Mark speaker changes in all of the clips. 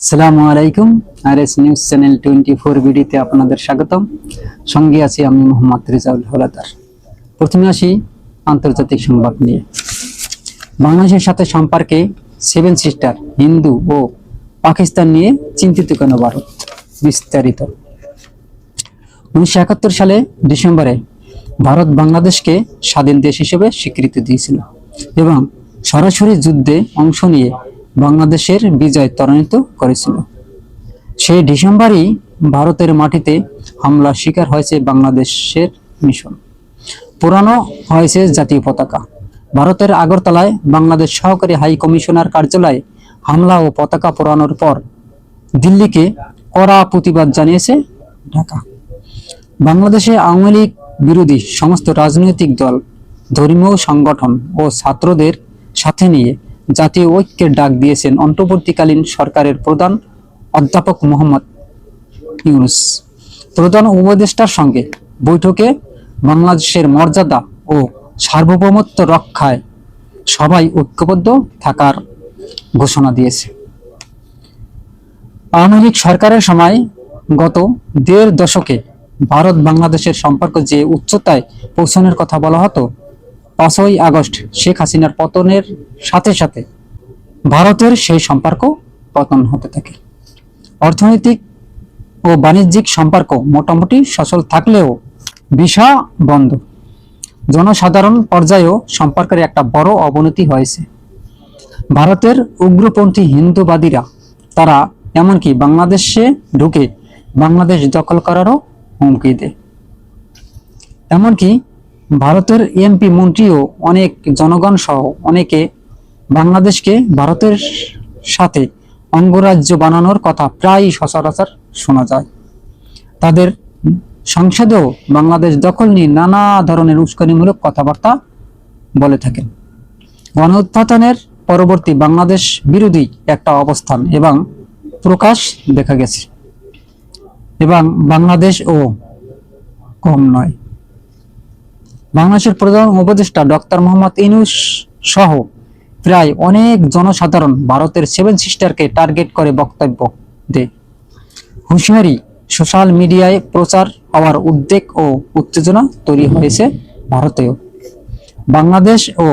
Speaker 1: আসসালামু আলাইকুম R S news channel twenty four ভিডিওতে আপনাদের স্বাগতম। সঙ্গে আছি আমি মোহাম্মদ রেজাউল হলাদার। প্রথমে আসি আন্তর্জাতিক সংবাদ নিয়ে। বাংলাদেশের সাথে সম্পর্কে সেভেন সিস্টার হিন্দু ও পাকিস্তান নিয়ে চিন্তিত কেন ভারত? বিস্তারিত। উনিশশো একাত্তর সালে ডিসেম্বরে ভারত বাংলাদেশকে স্বাধীন দেশ হিসেবে স্বীকৃতি দিয়েছিল এবং সরাসরি যুদ্ধে অংশ নিয়ে বাংলাদেশের বিজয় ত্বরান্বিত করেছিল। সেই ডিসেম্বরই ভারতের মাটিতে হামলা শিকার হয়েছে বাংলাদেশের মিশন। পুরানো হয়েছে জাতীয় পতাকা। ভারতের আগরতলায় বাংলাদেশ সহকারী হাই কমিশনার কার্যালয়ে হামলা ও পতাকা পোড়ানোর পর দিল্লিকে কড়া প্রতিবাদ জানিয়েছে ঢাকা। বাংলাদেশে আওয়ামী লীগ বিরোধী সমস্ত রাজনৈতিক দল, ধর্মীয় সংগঠন ও ছাত্রদের সাথে নিয়ে জাতীয় ঐক্যের ডাক দিয়েছেন অন্তর্বর্তীকালীন সরকারের প্রধান অধ্যাপক মোহাম্মদ ইউনুস। প্রধান উপদেষ্টার সঙ্গে বৈঠকে বাংলাদেশের মর্যাদা ও সার্বভৌমত্ব রক্ষায় সবাই ঐক্যবদ্ধ থাকার ঘোষণা দিয়েছে। আওয়ামী লীগ সরকারের সময় গত দেড় দশকে ভারত বাংলাদেশের সম্পর্ক যে উচ্চতায় পৌঁছানোর কথা বলা হতো পাঁচই আগস্ট শেখ হাসিনার পতনের সাথে সাথে ভারতের সেই সম্পর্ক পতন হতে থাকে। অর্থনৈতিক ও বাণিজ্যিক সম্পর্ক মোটামুটি সচল থাকলেও ভিসা বন্ধ। জনসাধারণ পর্যায়েও সম্পর্কের একটা বড় অবনতি হয়েছে। ভারতের উগ্রপন্থী হিন্দুবাদীরা, তারা এমনকি বাংলাদেশে ঢুকে বাংলাদেশ দখল করারও হুমকি দেয়। এমনকি ভারতের এমপি মন্ত্রীও অনেক জনগণ সহ অনেকে বাংলাদেশকে ভারতের সাথে অঙ্গরাজ্য বানানোর কথা প্রায় সচরাচর শোনা যায়। তাদের সংসদেও বাংলাদেশ দখল নিয়ে নানা ধরনের উস্কানিমূলক কথাবার্তা বলে থাকেন। গণ পরবর্তী বাংলাদেশ বিরোধী একটা অবস্থান এবং প্রকাশ দেখা গেছে। এবং বাংলাদেশ ও কম নয়। বাংলাদেশের প্রধান উপদেষ্টা ডক্টর মোহাম্মদ ইনুস সহ প্রায় অনেক জনসাধারণ ভারতের সেভেন সিস্টারকে টার্গেট করে বক্তব্য দেয়। হুঁশিয়ারি, সোশ্যাল মিডিয়ায় প্রচার হওয়ার উদ্বেগ ও উত্তেজনা তৈরি হয়েছে ভারতেও। বাংলাদেশ ও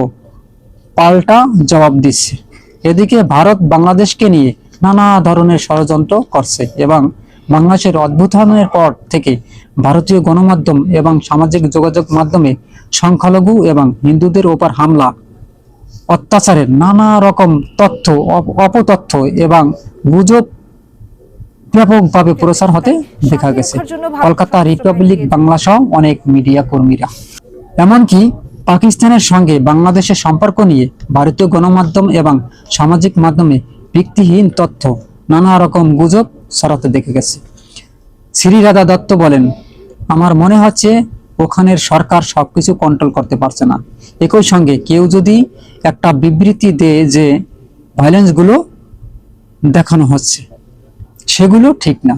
Speaker 1: পাল্টা জবাব দিচ্ছে। এদিকে ভারত বাংলাদেশকে নিয়ে নানা ধরনের ষড়যন্ত্র করছে এবং বাংলাদেশের অভ্যুত্থানের পর থেকে ভারতীয় গণমাধ্যম এবং সামাজিক যোগাযোগ মাধ্যমে সংখ্যালঘু এবং হিন্দুদের ওপর হামলা, অত্যাচারের নানা রকম তথ্য অপতথ্য এবং গুজব ব্যাপকভাবে প্রচার হতে দেখা গেছে। কলকাতা রিপাবলিক বাংলা সহ অনেক মিডিয়া কর্মীরা। এমনকি পাকিস্তানের সঙ্গে বাংলাদেশের সম্পর্ক নিয়ে ভারতীয় গণমাধ্যম এবং সামাজিক মাধ্যমে ভিত্তিহীন তথ্য, নানা রকম গুজব ছড়াতে দেখে গেছে। শ্রীরাধা দত্ত বলেন, আমার মনে হচ্ছে ওখানের সরকার সবকিছু কন্ট্রোল করতে পারছে না। একই সঙ্গে কেউ যদি একটা বিবৃতি দেয় যে ভায়োলেন্সগুলো দেখানো হচ্ছে, সেগুলো ঠিক না।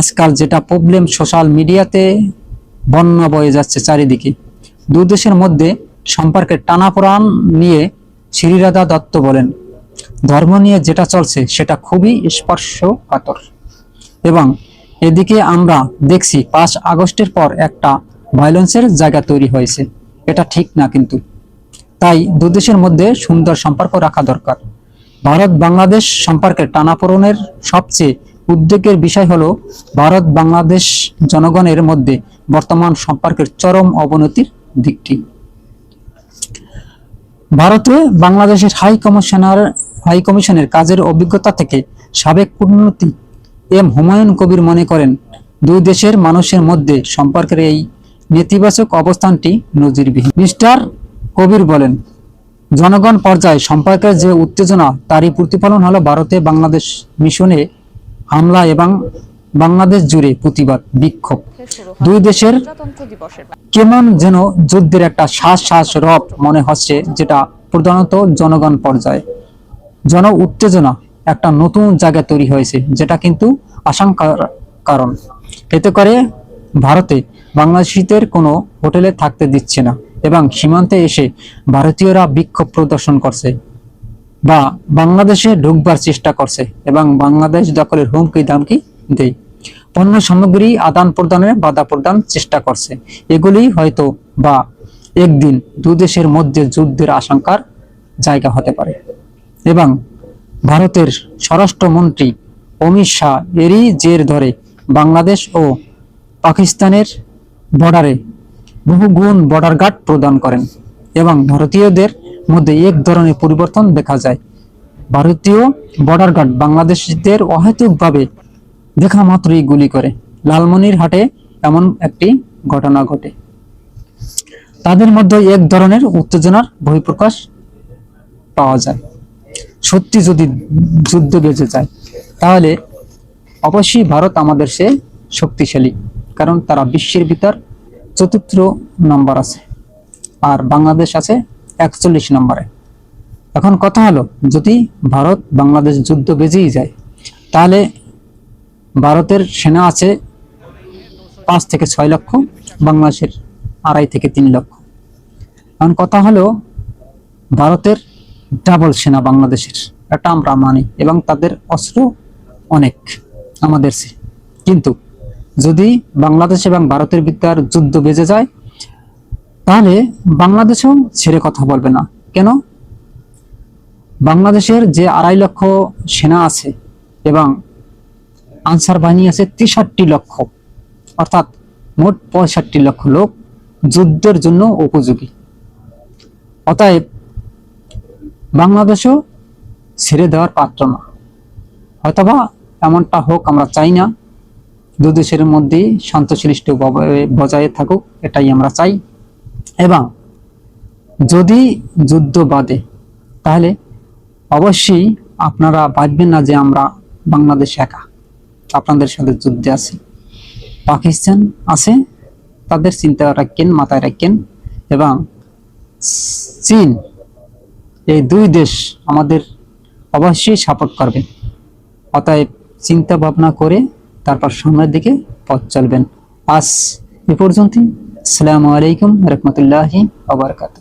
Speaker 1: আজকাল যেটা প্রবলেম সোশ্যাল মিডিয়াতে বন্যা বয়ে যাচ্ছে চারিদিকে। দু দেশের মধ্যে সম্পর্কের টানাপোড়ান নিয়ে শ্রীরাধা দত্ত বলেন, ধর্ম নিয়ে যেটা চলছে সেটা খুবই স্পর্শকাতর। এবং এদিকে আমরা দেখছি পাঁচ আগস্টের পর একটা ভায়োলেন্সের জায়গা তৈরি হয়েছে। এটা ঠিক না কিন্তু। তাই দুদেশের মধ্যে সুন্দর সম্পর্ক রাখা দরকার। ভারত বাংলাদেশ সম্পর্কের টানাপোড়নের সবচেয়ে উদ্বেগের বিষয় হলো ভারত বাংলাদেশ জনগণের মধ্যে বর্তমান সম্পর্কের চরম অবনতির দিকটি। ভারতে বাংলাদেশের হাই কমিশনার হাই কমিশনের কাজের অভিজ্ঞতা থেকে সাবেক কূটনীতি এম হুমায়ুন কবির মনে করেন, দুই দেশের মানুষের মধ্যে সম্পর্কের এই নেতিবাচক অবস্থানটি নজিরবিহীন। মিস্টার কবির বলেন, জনগণ পর্যায়ে সম্পর্কের যে উত্তেজনা, তারই প্রতিফলন হলো ভারতে বাংলাদেশ মিশনে হামলা এবং বাংলাদেশ জুড়ে প্রতিবাদ, বিক্ষোভ। দুই দেশের কেমন যেন যুদ্ধের একটা শ্বাস শ্বাস রব মনে হচ্ছে, যেটা প্রধানত জনগণ পর্যায়ে। জন উত্তেজনা একটা নতুন জায়গা তৈরি হয়েছে, যেটা কিন্তু আশঙ্কার কারণ। এতে করে ভারতে বাংলাদেশিদের কোনো হোটেলে থাকতে দিচ্ছে না এবং সীমান্তে এসে ভারতীয়রা বিক্ষোভ প্রদর্শন করছে বা বাংলাদেশে ঢুকবার চেষ্টা করছে এবং বাংলাদেশ দখলের হুমকি দামকি দেয়। পণ্য সামগ্রী আদান প্রদানের বাধা প্রদান চেষ্টা করছে। এগুলি হয়তো বা একদিন দেশের মধ্যে যুদ্ধের আশঙ্কার জায়গা হতে পারে। এবং ভারতের স্বরাষ্ট্রমন্ত্রী অমিত শাহ এরই জের ধরে বাংলাদেশ ও পাকিস্তানের বর্ডারে বহুগুণ বর্ডার গার্ড প্রদান করেন এবং ভারতীয়দের মধ্যে এক ধরনের পরিবর্তন দেখা যায়। ভারতীয় বর্ডার গার্ড বাংলাদেশিদের অহেতুকভাবে দেখা মাত্রই গুলি করে। লালমনির হাটে এমন একটি ঘটনা ঘটে। তাদের মধ্যে এক ধরনের উত্তেজনার বহিঃপ্রকাশ পাওয়া যায়। সত্যি যদি যুদ্ধ বেঁচে যায়, তাহলে অবশ্যই ভারত আমাদের সে শক্তিশালী। কারণ তারা বিশ্বের ভিতর চতুর্থ নম্বর আছে। আর বাংলাদেশ আছে একচল্লিশ নম্বরে। এখন কথা হলো, যদি ভারত বাংলাদেশ যুদ্ধ বেজেই যায়, তাহলে ভারতের সেনা আছে পাঁচ থেকে ছয় লক্ষ, বাংলাদেশের আড়াই থেকে তিন লক্ষ। এখন কথা হলো, ভারতের ডাবল সেনা বাংলাদেশের, এটা আমরা মানি এবং তাদের অস্ত্র অনেক আমাদের কিন্তু যদি বাংলাদেশ এবং ভারতের বিদ্যার যুদ্ধ বেজে যায়, তাহলে বাংলাদেশও ছেড়ে কথা বলবে না। কেন? বাংলাদেশের যে আড়াই লক্ষ সেনা আছে এবং আনসার বাহিনী আছে তেষট্টি লক্ষ, অর্থাৎ মোট পঁয়ষট্টি লক্ষ লোক যুদ্ধের জন্য উপযোগী। অতএব বাংলাদেশও ছেড়ে দেওয়ার পাত্র না। হয়তোবা এমনটা হোক, আমরা চাই না। দু দেশের মধ্যেই শান্তশিষ্ট বজায় থাকুক, এটাই আমরা চাই। এবং যদি যুদ্ধ বাদে, তাহলে অবশ্যই আপনারা ভাববেন না যে আমরা বাংলাদেশ একা, আপনাদের সাথে যুদ্ধে আছি। পাকিস্তান আছে, তাদের চিন্তা রাখেন, মাথায় রাখেন। এবং চীন, এই দুই দেশ আমাদের অবশ্যই সাপোর্ট করবে। অতএব চিন্তা ভাবনা করে তারপর সামনের দিকে পথ চলবেন। আজ এ পর্যন্তই। আসসালামু আলাইকুম রহমতুল্লাহি আবরকাত